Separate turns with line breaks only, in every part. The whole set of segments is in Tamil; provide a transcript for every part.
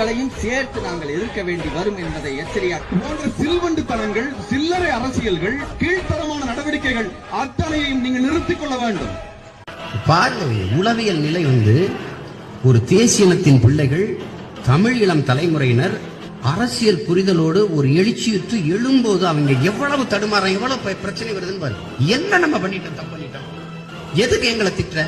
உங்களையும் சேர்த்து நாங்கள் எதிர்க்க வேண்டி வரும் என்பதை எச்சரியாக்கும்
போன்ற சில்வண்டுத்தனங்கள் சில்லறை அரசியல்கள் கீழ்த்தரமான நடவடிக்கைகள் அத்தனையையும் நீங்கள் நிறுத்திக் கொள்ள வேண்டும்.
பாருங்க உளவியல் நிலை வந்து ஒரு தேசியனத்தின் பிள்ளைகள் தமிழ் இளம் தலைமுறையினர் அரசியல் புரிதலோடு ஒரு எழுச்சியுற்று எழும்போது அவங்க எவ்வளவு தடுமாறம் எவ்வளவு பிரச்சனை வருதுன்னு பாரு. என்ன நம்ம பண்ணிட்டோம் தப்பு பண்ணிட்டோம்? எதுக்கு எங்களை திட்டுற?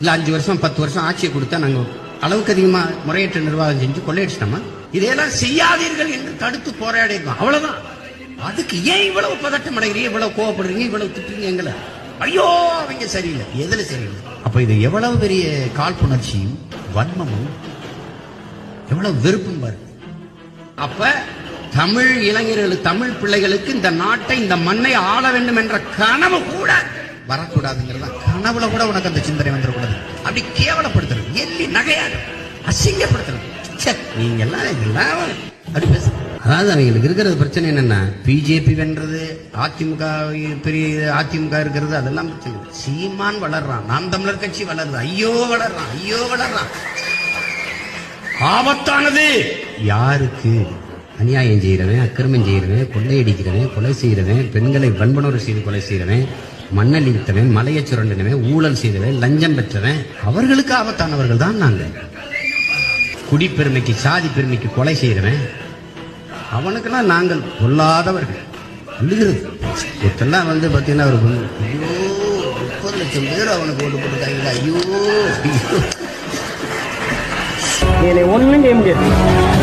இல்ல அஞ்சு வருஷம் பத்து வருஷம் ஆட்சியை கொடுத்தா நாங்க அளவுக்கு அதிகமா முறையற்ற நிர்வாகம் செஞ்சு கொள்ளையடிச்சிட்டோமா? இதையெல்லாம் செய்யாதீர்கள் என்று தடுத்து போராடி இருக்கோம் அவ்வளவுதான். அதுக்கு ஏன் இவ்வளவு பதட்டம் அடைகிறீங்க? இவ்வளவு கோவப்படுறீங்க? இவ்வளவு திட்டுறீங்க? எங்களை? ஐயோ அவங்க சரியில்லை. எதுல சரியில்லை? அப்ப இது எவ்வளவு பெரிய காழ்ப்புணர்ச்சியும் வன்மமும் எவ்வளவு வெறுப்பும் பாரு. அப்ப தமிழ் இளைஞர்களுக்கு தமிழ் பிள்ளைகளுக்கு இந்த நாட்டை இந்த மண்ணை ஆள வேண்டும் என்ற கனவு கூட வரக்கூடாதுங்கிறதா கனவுல கூட உனக்கு அந்த சிந்தனை வந்துடக்கூடாது. அப்படி கேவலப்படுத்த நகையாக அசிங்கப்படுத்துறது. நீங்க இதெல்லாம் அப்படி பேச. அதாவது அவங்களுக்கு இருக்கிறது பிரச்சனை என்னன்னா? பிஜேபி வென்றது அதிமுக பெரிய அதிமுக இருக்கிறது அதெல்லாம் பிரச்சனை. சீமான் வளர்றான். நாம் தமிழர் கட்சி வளருது. ஐயோ வளர்றான். ஐயோ வளர்றான். ஆபத்தானது. யாருக்கு? அநியாயம் செய்யறவன் அக்கிரமம் செய்யறவன் கொள்ளையடிக்கிறவன் கொலை செய்யறவன் பெண்களை வன்புணர்வு செய்து கொலை செய்யறவன் மண்ணளித்தவன் மலையை சுரண்டினவன் ஊழல் செய்தவன் லஞ்சம் பெற்றவன் அவர்களுக்கு ஆபத்தானவர்கள் தான் நாங்கள். குடிப்பெருமைக்கு சாதி பெருமைக்கு கொலை செய்கிறவன் அவனுக்கெல்லாம் நாங்கள் பொல்லாதவர்கள். அழுகிறது இப்பெல்லாம் வந்து பார்த்தீங்கன்னா ஒரு ஐயோ முப்பது லட்சம் பேர் அவனுக்கு ஓட்டு போட்டுட்டாங்க ஐயோ ஐயோ.
என்னை செய்ய முடியாது.